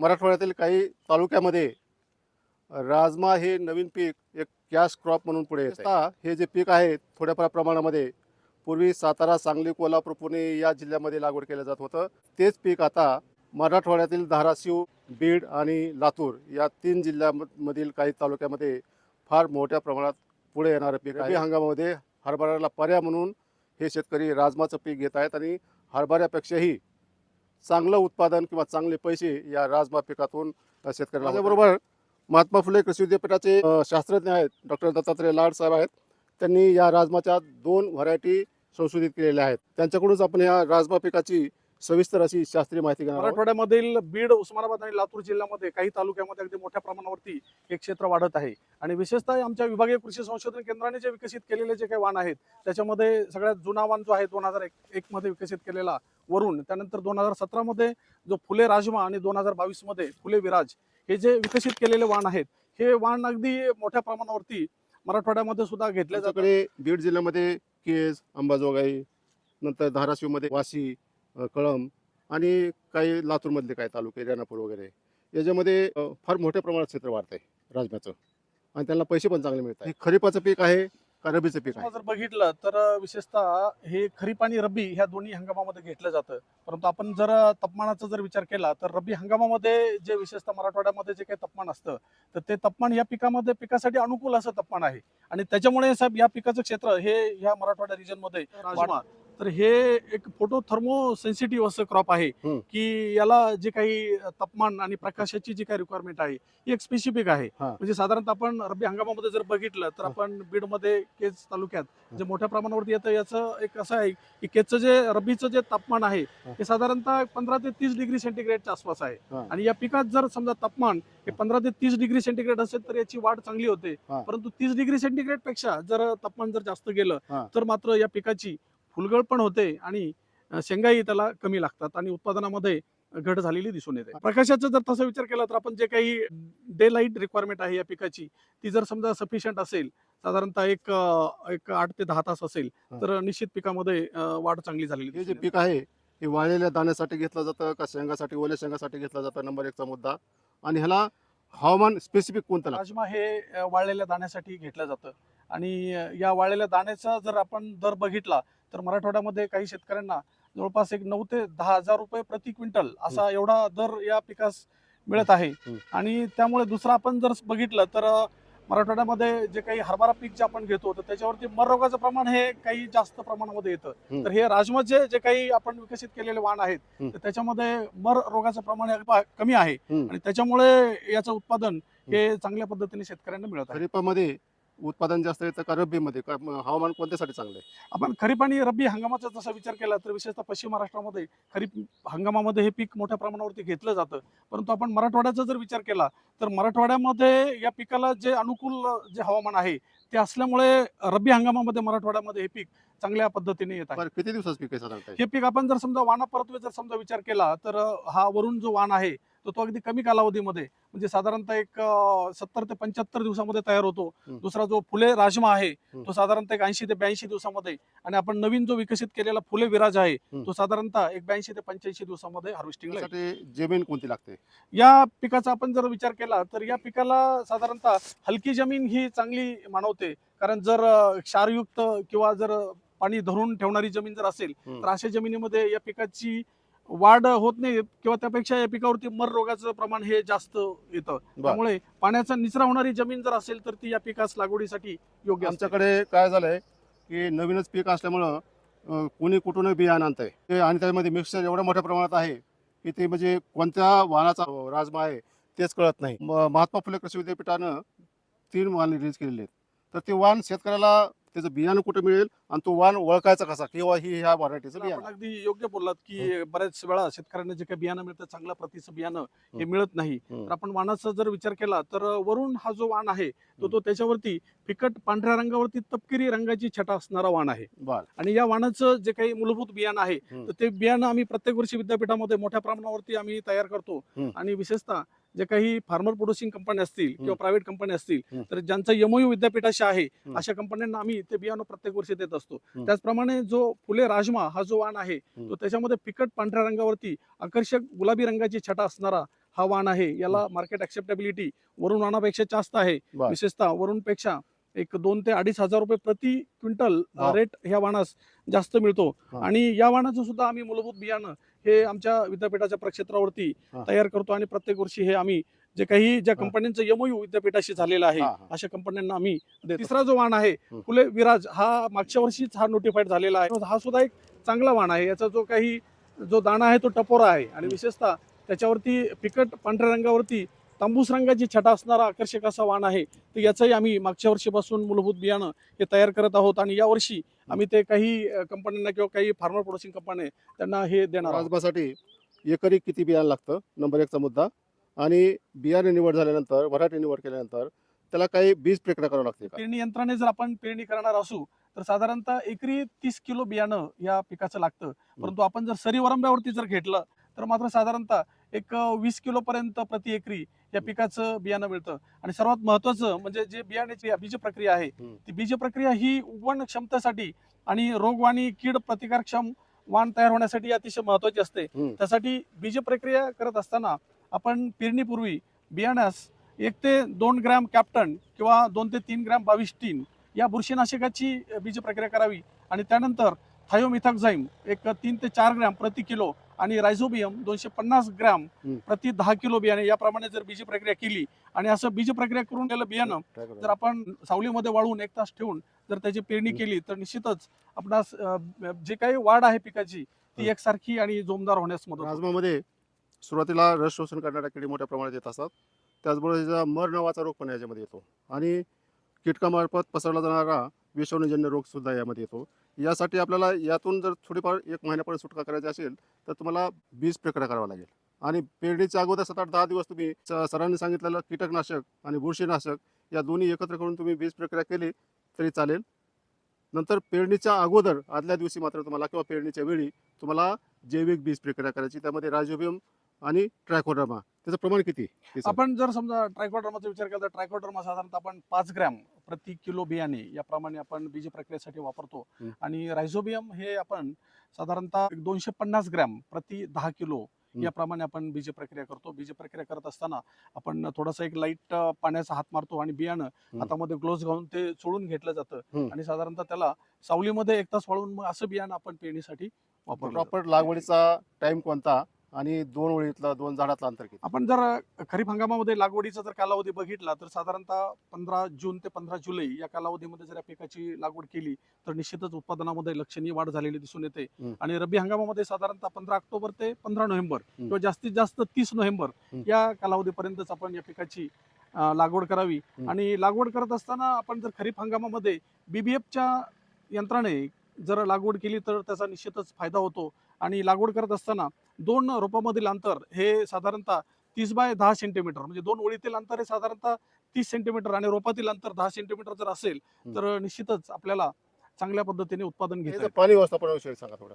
मराठवाड्यातील काही तालुक्यामध्ये राजमा हे नवीन पीक एक कॅश क्रॉप म्हणून पुढे येत. आता हे जे पीक आहे थोड्याफार प्रमाणामध्ये पूर्वी सातारा सांगली कोल्हापूर पुणे या जिल्ह्यामध्ये लागवड केलं जात होतं. तेच पीक आता मराठवाड्यातील धाराशिव बीड आणि लातूर या तीन जिल्ह्यामधील काही तालुक्यामध्ये फार मोठ्या प्रमाणात पुढे येणारं पीक आहे. हंगामामध्ये हरभऱ्याला पर्याय म्हणून हे शेतकरी राजमाचं पीक घेत आहेत आणि हरभऱ्यापेक्षाही चांगलं उत्पादन किंवा चांगले पैसे या राजमा पिकातून शेतकऱ्याला त्याचबरोबर महात्मा फुले कृषी विद्यापीठाचे शास्त्रज्ञ आहेत डॉक्टर दत्तात्रय लाड साहेब आहेत. त्यांनी या राजमाच्या दोन व्हरायटी संशोधित केलेल्या आहेत. त्यांच्याकडूनच आपण या राजमा पिकाची सविस्तर अशी शास्त्रीय माहिती घेणार आहोत. मराठवाड्यामधील बीड उस्मानाबाद आणि लातूर जिल्ह्यामध्ये काही तालुक्यामध्ये अगदी मोठ्या प्रमाणावरती हे क्षेत्र वाढत आहे. आणि विशेषतः आमच्या विभागीय कृषी संशोधन केंद्राने जे विकसित केलेले जे काही वाण आहेत त्याच्यामध्ये सगळ्यात जुना वाण जो आहे दोन हजार एक एकमध्ये विकसित केलेला वरून त्यानंतर दोन हजार सतरामध्ये जो फुले राजमा आणि दोन हजार बावीसमध्ये फुले विराज हे जे विकसित केलेले वाण आहेत हे वाण अगदी मोठ्या प्रमाणावरती मराठवाड्यामध्ये सुद्धा घेतले जाते बीड जिल्ह्यामध्ये केस अंबाजोगाई नंतर धाराशिवमध्ये वाशी कळंब आणि काही लातूरमधले काही तालुके रेणापूर वगैरे याच्यामध्ये फार मोठ्या प्रमाणात क्षेत्र वाढत आहे राजम्याचं. आणि त्यांना पैसे पण चांगले मिळतात. हे खरीपाचं पीक आहे का रबीचं पीक आहे? जर बघितलं तर विशेषतः हे खरीप आणि रब्बी ह्या दोन्ही हंगामामध्ये घेतलं जातं. परंतु आपण जर तापमानाचा जर विचार केला तर रब्बी हंगामामध्ये जे विशेषतः मराठवाड्यामध्ये जे काही तापमान असतं तर ते तापमान या पिकामध्ये पिकासाठी अनुकूल असं तापमान आहे. आणि त्याच्यामुळे साहेब या पिकाचं क्षेत्र हे या मराठवाडा रिजनमध्ये राजमा तर हे एक फोटो थर्मो सेन्सिटिव्ह असं क्रॉप आहे. की याला जे काही तापमान आणि प्रकाशाची जी काही रिक्वायरमेंट आहे ही एक स्पेसिफिक आहे. म्हणजे साधारणतः आपण रब्बी हंगामामध्ये जर बघितलं तर. आपण बीडमध्ये केज तालुक्यात जे मोठ्या प्रमाणावरती येतं याचं एक असं आहे की केजचं जे रब्बीचं जे तापमान आहे हा. ते साधारणतः पंधरा ते तीस डिग्री सेंटीग्रेडच्या आसपास आहे. आणि या पिकात जर समजा तापमान हे पंधरा ते तीस डिग्री सेंटीग्रेड असेल तर याची वाढ चांगली होते. परंतु तीस डिग्री सेंटीग्रेडपेक्षा जर तापमान जर जास्त गेलं. तर मात्र या पिकाची फुलगळ पण होते आणि शेंगाही त्याला कमी लागतात आणि उत्पादनामध्ये घट झालेली दिसून येते. प्रकाशाचा जर तसा विचार केला तर आपण जे काही डे लाइट रिक्वायरमेंट आहे या पिकाची ती जर समजा सफिशियंट असेल साधारणतः एक एक आठ ते दहा तास असेल. तर निश्चित पिकामध्ये वाढ चांगली झालेली हे जे. पीक आहे हे वाळलेल्या दाण्यासाठी घेतलं जातं का शेंगासाठी ओल्या शेंगासाठी घेतलं जातं? नंबर एकचा मुद्दा. आणि ह्याला हवामान स्पेसिफिक कोणतं राजमा हे वाळलेल्या दाण्यासाठी घेतलं जातं. आणि या वाळलेल्या दाण्याचा जर आपण दर बघितला तर मराठवाड्यामध्ये काही शेतकऱ्यांना जवळपास एक नऊ ते दहा हजार रुपये प्रति क्विंटल असा एवढा दर या पिकास मिळत आहे. आणि त्यामुळे दुसरं आपण जर बघितलं तर मराठवाड्यामध्ये जे काही हरभरा पीक जे आपण घेतो तर त्याच्यावरती मर रोगाचं प्रमाण हे काही जास्त प्रमाणामध्ये येतं. तर हे राजमाचे जे काही आपण विकसित केलेले वाण आहेत. तर त्याच्यामध्ये मर रोगाचं प्रमाण हे कमी आहे. आणि त्याच्यामुळे याचं उत्पादन हे चांगल्या पद्धतीने शेतकऱ्यांना मिळत आहे खरीपामध्ये उत्पादन जास्त येतं का रब्बीमध्ये? का हवामान कोणत्यासाठी चांगलं आहे? आपण खरीप आणि रब्बी हंगामाचा जसा विचार केला तर विशेषतः पश्चिम महाराष्ट्रामध्ये खरीप हंगामामध्ये हे पीक मोठ्या प्रमाणावरती घेतलं जातं. परंतु आपण मराठवाड्याचा जर विचार केला तर मराठवाड्यामध्ये या पिकाला जे अनुकूल जे हवामान आहे ते असल्यामुळे रब्बी हंगामामध्ये मराठवाड्यामध्ये हे पीक चांगल्या पद्धतीने येत आहे. बरं किती दिवसाचं पीक आहे साधारणतः? हे पीक आपण जर समजा वाना परत्वे जर समजा विचार केला तर हा वरून जो वाण आहे तो तो अगदी कमी कालावधीमध्ये म्हणजे साधारणतः एक सत्तर ते पंच्याहत्तर दिवसामध्ये तयार होतो. दुसरा जो फुले राजमा आहे. तो साधारणतः एक ऐंशी ते ब्याऐंशी दिवसामध्ये आणि आपण नवीन जो विकसित केलेला फुले विराज आहे. तो साधारणतः एक ब्याऐंशी ते पंच्याऐंशी दिवसामध्ये. त्यासाठी जमीन कोणती लागते या पिकाचा आपण जर विचार केला तर या पिकाला साधारणतः हलकी जमीन ही चांगली मानवते कारण जर क्षारयुक्त किंवा जर पाणी धरून ठेवणारी जमीन जर असेल. तर अशा जमिनीमध्ये या पिकाची वाढ होत नाही किंवा त्यापेक्षा या पिकावरती मर रोगाचं प्रमाण हे जास्त येतं. त्यामुळे पाण्याचा निचरा होणारी जमीन जर असेल तर ती या पिकास लागवडीसाठी योग्य. आमच्याकडे काय झालंय की नवीनच पीक असल्यामुळं कोणी कुठून बियाणं आणतंय? ते आणि त्यामध्ये मिक्सचर एवढ्या मोठ्या प्रमाणात आहे की ते म्हणजे कोणत्या वाहनाचा राजमा आहे तेच कळत नाही. महात्मा फुले कृषी विद्यापीठानं तीन वाहन रिलीज केलेले आहेत. तर ते वाहन शेतकऱ्याला त्याचं बियाणं कुठं मिळेल आणि तो वाहन ओळखायचा कसा? किंवा ही ह्या व्हरायटीचं आपण बियाणं अगदी योग्य बोललात की बऱ्याच वेळा शेतकऱ्यांना जे काही बियाणं मिळतं चांगल्या प्रतीचं बियाणं हे. मिळत नाही. तर आपण वाणाचा जर विचार केला तर वरून हा जो वाण आहे तो तो त्याच्यावरती फिकट पांढऱ्या रंगावरती तपकिरी रंगाची छटा असणारा वाण आहे. आणि या वाणाचं जे काही मूलभूत बियाणं आहे. तर ते बियाणं आम्ही प्रत्येक वर्षी विद्यापीठामध्ये मोठ्या प्रमाणावरती आम्ही तयार करतो. आणि विशेषतः जे काही फार्मर प्रोड्युसिंग कंपन्या असतील किंवा प्रायव्हेट कंपन्या असतील. तर ज्यांचा एमओयू विद्यापीठाशी आहे. अशा कंपन्यांना आम्ही ते बियाणं प्रत्येक वर्षी देत असतो. त्याचप्रमाणे जो फुले राजमा हा जो वाण आहे. तो त्याच्यामध्ये फिकट पांढऱ्या रंगावरती आकर्षक गुलाबी रंगाची छटा असणारा हा वाण आहे याला मार्केट ऍक्सेप्टेबिलिटी वरून वाणापेक्षा जास्त आहे. विशेषतः वरूनपेक्षा एक दोन ते अडीच हजार रुपये प्रति क्विंटल. रेट ह्या वाणास जास्त मिळतो. आणि या वाणाचं सुद्धा आम्ही मूलभूत बियाणं हे आमच्या विद्यापीठाच्या प्रक्षेत्रावरती. तयार करतो आणि प्रत्येक वर्षी हे आम्ही जे काही ज्या. कंपन्यांचं यमयू विद्यापीठाशी झालेलं आहे. अशा कंपन्यांना आम्ही. तिसरा जो वाण आहे. फुले विराज हा मागच्या वर्षीच हा नोटिफाईड झालेला आहे हा सुद्धा एक चांगला वाण आहे याचा जो काही जो दाणा आहे तो टपोरा आहे आणि. विशेषतः त्याच्यावरती फिकट पांढऱ्या रंगावरती तांबूस रंगाची छटा असणारा आकर्षक असा वाण आहे तर याचंही आम्ही मागच्या वर्षीपासून मूलभूत बियाणं हे तयार करत आहोत आणि यावर्षी आम्ही ते काही कंपन्यांना किंवा काही फार्मर प्रोड्युसिंग कंपन्या त्यांना हे देणार. राजमासाठी एकरी किती बियाणं लागतं? नंबर एकचा मुद्दा. आणि बियाणे निवड झाल्यानंतर व्हरायटी निवड केल्यानंतर त्याला काही बीज प्रक्रिया करावी लागते का? पेरणी यंत्राने जर आपण पेरणी करणार असू तर साधारणतः एकरी तीस किलो बियाणं या पिकाचं लागतं. परंतु आपण जर सरी वरंब्यावरती जर घेतलं तर मात्र साधारणतः एक वीस किलो पर्यंत प्रति एकरी या पिकाचं बियाणं मिळतं आणि सर्वात महत्वाचं म्हणजे जे बियाण्याची बीज प्रक्रिया आहे. ती बीज प्रक्रिया ही उगवण क्षमतेसाठी आणि रोग आणि कीड प्रतिकारक्षम वाण तयार होण्यासाठी अतिशय महत्वाची असते. त्यासाठी बीज प्रक्रिया करत असताना आपण पेरणीपूर्वी बियाण्यास एक ते दोन ग्रॅम कॅप्टन किंवा दोन ते तीन ग्रॅम बावीस टीन या बुरशीनाशकाची बीज प्रक्रिया करावी आणि त्यानंतर थायोमिथॉक्झाईम एक तीन ते चार ग्रॅम प्रति किलो आणि रायझोबियम दोनशे पन्नास ग्रॅम. प्रति दहा किलो बियाणे याप्रमाणे जर बीज प्रक्रिया केली आणि असं बीज प्रक्रिया करून गेलं बियाणं. जर आपण सावलीमध्ये वाळवून एक तास ठेवून जर त्याची पेरणी. केली तर निश्चितच आपणास जे काही वाढ आहे पिकाची ती. एकसारखी आणि जोमदार होण्यास मदत. राजमामध्ये सुरुवातीला रस शोषण करणाऱ्या किडी मोठ्या प्रमाणात येत असतात त्याचबरोबर याचा मर नावाचा रोग पण याच्यामध्ये येतो आणि कीटकामार्फत पसरला जाणारा विषाणूजन्य रोगसुद्धा यामध्ये येतो. यासाठी आपल्याला यातून जर थोडीफार एक महिन्यापर्यंत सुटका करायची असेल तर तुम्हाला बीज प्रक्रिया करावा लागेल. आणि पेरणीच्या अगोदर सात आठ दहा दिवस तुम्ही स- सरांनी सांगितलेलं कीटकनाशक आणि बुरशीनाशक या दोन्ही एकत्र करून तुम्ही बीज प्रक्रिया केली तरी चालेल. नंतर पेरणीच्या अगोदर आदल्या दिवशी मात्र तुम्हाला किंवा पेरणीच्या वेळी तुम्हाला जैविक बीज प्रक्रिया करायची. त्यामध्ये राजोबियम आणि ट्रॅकोडर्मा त्याचं प्रमाण किती सांगा. आपण जर समजा ट्रायकोडर्माचा विचार केला तर ट्रायकोडर्मा साधारणतः आपण पाच ग्रॅम प्रति किलो बियाणे याप्रमाणे आपण बीज प्रक्रियेसाठी वापरतो हं. आणि रायझोबियम हे आपण साधारणतः एक दोनशे पन्नास ग्रॅम प्रति दहा किलो हं. याप्रमाणे आपण बीज प्रक्रिया करतो बीज प्रक्रिया करत असताना आपण थोडासा एक लाइट पाण्याचा हात मारतो आणि बियाणं हं. हातामध्ये ग्लोव्ह घालून ते चोळून घेतलं जातं हं. आणि साधारणतः त्याला सावलीमध्ये एक तास वाळून मग असं बियाणं आपण पेरणीसाठी वापरतो प्रॉपर लागवडीचा टाइम कोणता आणि दोन ओळीतलं दोन झाडातलं अंतर किती आपण जर खरीप हंगामामध्ये लागवडीचा जर कालावधी बघितला तर साधारणतः पंधरा जून ते पंधरा जुलै या कालावधीमध्ये जर या पिकाची लागवड केली तर निश्चितच उत्पादनामध्ये लक्षणीय वाढ झालेली दिसून येते. आणि रब्बी हंगामामध्ये साधारणतः पंधरा ऑक्टोबर ते पंधरा नोव्हेंबर. किंवा जास्तीत जास्त तीस नोव्हेंबर. या कालावधीपर्यंतच आपण या पिकाची अं, लागवड करावी. आणि लागवड करत असताना आपण जर खरीप हंगामामध्ये बीबीएफच्या यंत्राने जर लागवड केली तर त्याचा निश्चितच फायदा होतो आणि लागवड करत असताना दोन रोपामधील अंतर हे साधारणतः तीस बाय दहा सेंटीमीटर म्हणजे दोन ओळीतील अंतर हे साधारणतः तीस सेंटीमीटर आणि रोपातील अंतर दहा सेंटीमीटर जर असेल. तर निश्चितच आपल्याला चांगल्या पद्धतीने उत्पादन घेता याचं येतं. पाणी व्यवस्थापनाविषयी सांगा थोडं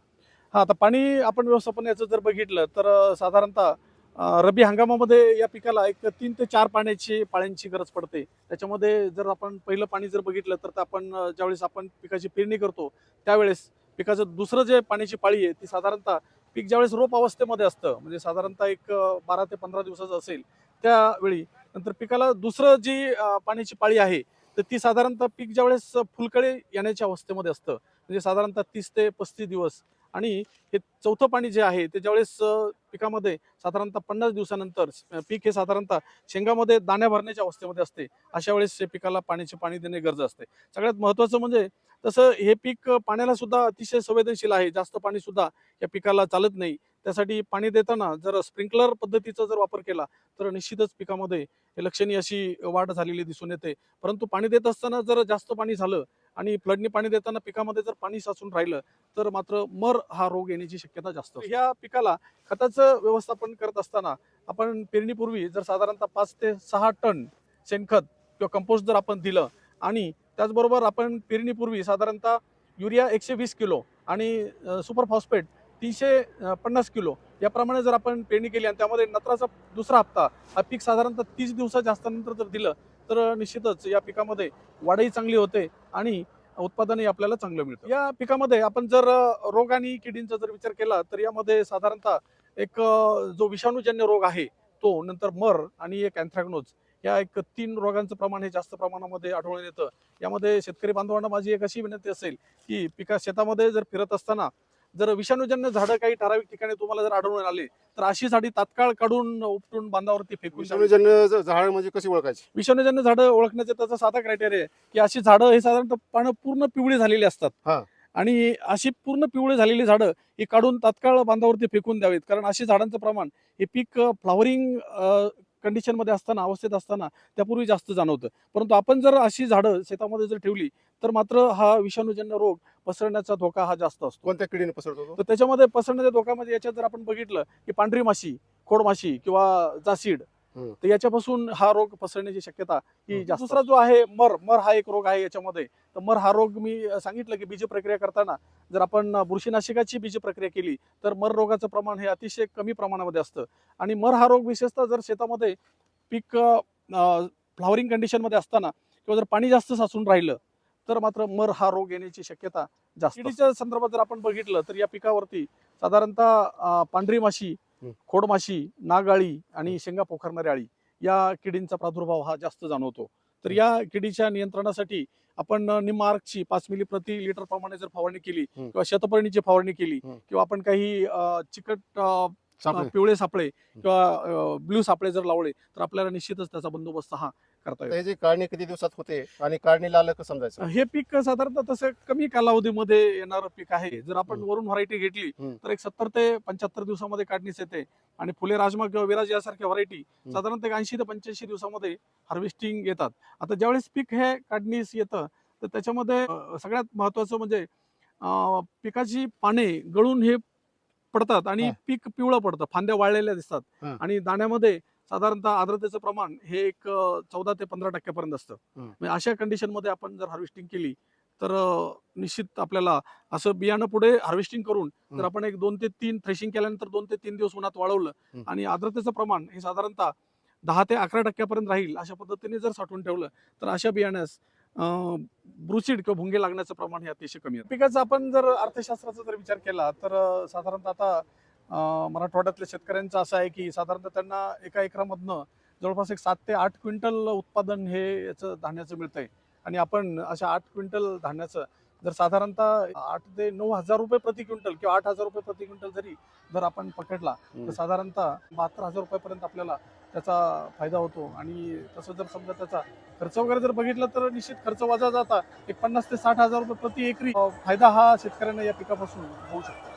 हा आता पाणी आपण व्यवस्थापन याचं जर बघितलं तर साधारणतः अं, रब्बी हंगामामध्ये या पिकाला एक तीन ते चार पाण्याची पाळ्यांची गरज पडते त्याच्यामध्ये जर आपण पहिलं पाणी जर बघितलं तर आपण ज्यावेळेस आपण पिकाची पेरणी करतो त्यावेळेस पिकाचं दुसरं जे पाण्याची पाळी आहे ती साधारणतः पीक ज्यावेळेस रोप अवस्थेमध्ये असतं म्हणजे साधारणतः एक बारा ते पंधरा दिवसाचं असेल त्यावेळी नंतर पिकाला दुसरं जी पाण्याची पाळी आहे तर ती साधारणतः पीक ज्यावेळेस फुलकडे येण्याच्या अवस्थेमध्ये असतं म्हणजे साधारणतः तीस ते पस्तीस दिवस आणि हे चौथं पाणी जे आहे ते ज्यावेळेस पिकामध्ये साधारणतः पन्नास दिवसानंतर पीक हे साधारणतः शेंगामध्ये दाण्या भरण्याच्या अवस्थेमध्ये असते अशा वेळेस हे पिकाला पाण्याचे पाणी देणे गरज असते. सगळ्यात महत्त्वाचं म्हणजे तसं हे पीक पाण्याला सुद्धा अतिशय संवेदनशील आहे जास्त पाणी सुद्धा या पिकाला चालत नाही. त्यासाठी पाणी देताना जर स्प्रिंकलर पद्धतीचा जर वापर केला तर निश्चितच पिकामध्ये हे लक्षणीय अशी वाढ झालेली दिसून येते. परंतु पाणी देत असताना जर जास्त पाणी झालं आणि फ्लडनी पाणी देताना पिकामध्ये जर पाणी साचून राहिलं तर मात्र मर हा रोग येण्याची शक्यता जास्त ह्या पिकाला खताचं व्यवस्थापन करत असताना आपण पेरणीपूर्वी जर साधारणतः पाच ते सहा टन शेणखत किंवा कंपोस्ट जर आपण दिलं आणि त्याचबरोबर आपण पेरणीपूर्वी साधारणतः युरिया एकशे वीस किलो आणि सुपर फॉस्फेट तीनशे पन्नास किलो याप्रमाणे जर आपण पेरणी केली आणि त्यामध्ये नत्राचा दुसरा हप्ता हा पीक साधारणतः तीस दिवसाच्या असतानंतर जर दिलं तर निश्चितच या पिकामध्ये वाढही चांगली होते आणि उत्पादनही आपल्याला चांगलं मिळतं. या पिकामध्ये आपण जर रोग आणि किडींचा जर विचार केला तर यामध्ये साधारणतः एक जो विषाणूजन्य रोग आहे तो नंतर मर आणि एक अँथ्रॅग्नोज या एक तीन रोगांचं प्रमाण हे जास्त प्रमाणामध्ये आढळून येतं. यामध्ये शेतकरी बांधवांना माझी एक अशी विनंती असेल की पिका शेतामध्ये जर फिरत असताना जर विषाणूजन्य झाडं काही ठराविक ठिकाणी तुम्हाला जर आढळून आले तर अशी झाडी तात्काळ काढून उपटून बांधावरती फेकून. विषाणूजन्य झाड म्हणजे कशी ओळखायची विषाणूजन्य झाडं ओळखण्याचा त्याचा साधा क्रायटेरिया आहे की अशी झाडं हे साधारणतः पानं पूर्ण पिवळी झालेली असतात हा. आणि अशी पूर्ण पिवळी झालेली झाडं ही काढून तात्काळ बांधावरती फेकून द्यावीत कारण अशी झाडांचं प्रमाण हे पीक फ्लॉवरिंग कंडिशनमध्ये असताना अवस्थेत असताना त्यापूर्वी जास्त जाणवतं परंतु आपण जर अशी झाडं शेतामध्ये जर ठेवली तर मात्र हा विषाणूजन्य रोग पसरण्याचा धोका हा जास्त असतो कोणत्या किडीने पसरतो तो तर त्याच्यामध्ये पसरण्याच्या धोक्यामध्ये याच्यात जर आपण बघितलं की पांढरी माशी खोड माशी किंवा जासीड. तर याच्यापासून हा रोग पसरण्याची शक्यता ही. जास्त दुसरा जो आहे मर मर हा एक रोग आहे याच्यामध्ये तर मर हा रोग मी सांगितलं की बीज प्रक्रिया करताना जर आपण बुरशीनाशकाची बीज प्रक्रिया केली तर मर रोगाचं प्रमाण हे अतिशय कमी प्रमाणामध्ये असतं आणि मर हा रोग विशेषतः जर शेतामध्ये पीक फ्लॉवरिंग कंडिशनमध्ये असताना किंवा जर पाणी जास्त साचून राहिलं तर मात्र मर हा रोग येण्याची शक्यता जास्त संदर्भात जर आपण बघितलं तर या पिकावरती साधारणतः पांढरी माशी. खोडमाशी नागाळी आणि शेंगा पोखरणारी आळी या किडींचा प्रादुर्भाव हा जास्त जाणवतो तर या किडीच्या नियंत्रणासाठी आपण निमार्कची पाच मिली प्रति लिटर प्रमाणे जर फवारणी केली. किंवा शतपर्णीची फवारणी केली. किंवा आपण काही चिकट सापळे. पिवळे सापळे किंवा ब्ल्यू सापळे जर लावले तर आपल्याला निश्चितच त्याचा बंदोबस्त हा करता त्याची काढणी किती दिवसात होते आणि काढणीला आलं समजायचं? हे पीक साधारणतः तसं कमी कालावधीमध्ये येणारं पीक आहे. जर आपण हम्म. वरून व्हरायटी घेतली हम्म. तर एक सत्तर ते पंच्याहत्तर दिवसामध्ये काढणीस येते. आणि फुले राजमा किंवा विराज यासारख्या व्हरायटी साधारणतः एक ऐंशी ते पंच्याऐंशी दिवसामध्ये हार्वेस्टिंग येतात. आता ज्यावेळेस पीक हे काढणीस येतं तर त्याच्यामध्ये अं, सगळ्यात महत्वाचं म्हणजे अं, पिकाची पाने गळून हे पडतात आणि हा. पीक पिवळं पडतं फांद्या वाळलेल्या दिसतात हा. आणि दाण्यामध्ये साधारणतः आर्द्रतेचं प्रमाण हे एक चौदा ते पंधरा टक्क्यापर्यंत असतं हम्म. म्हणजे अशा कंडिशनमध्ये आपण जर हार्वेस्टिंग केली तर अं, निश्चित आपल्याला असं बियाणं पुढे हार्वेस्टिंग करून जर. आपण एक दोन ते तीन थ्रेशिंग केल्यानंतर दोन ते तीन दिवस उन्हात वाळवलं. आणि आर्द्रतेचं प्रमाण हे साधारणतः दहा ते अकरा टक्क्यापर्यंत राहील अशा पद्धतीने जर साठवून ठेवलं तर अशा बियाण्यास ब्रुसिड किंवा भुंगे लागण्याचं प्रमाण हे अतिशय कमी आहे. पिकाचा आपण जर अर्थशास्त्राचा जर विचार केला तर साधारणतः आता मराठवाड्यातल्या शेतकऱ्यांचं असं आहे की साधारणतः त्यांना एका एकरामधनं जवळपास एक सात ते आठ क्विंटल उत्पादन हे याचं धान्याचं मिळतंय. आणि आपण अशा आठ क्विंटल धान्याचं जर साधारणतः आठ ते नऊ हजार रुपये प्रति क्विंटल किंवा आठ हजार रुपये प्रति क्विंटल जरी जर आपण पकडला. तर साधारणतः बहात्तर हजार रुपयापर्यंत आपल्याला त्याचा फायदा होतो आणि तसं जर समजा त्याचा खर्च वगैरे जर बघितलं तर निश्चित खर्च वजा जाता एक पन्नास ते साठ हजार रुपये प्रति एकरी फायदा हा शेतकऱ्यांना या पिकापासून होऊ शकतो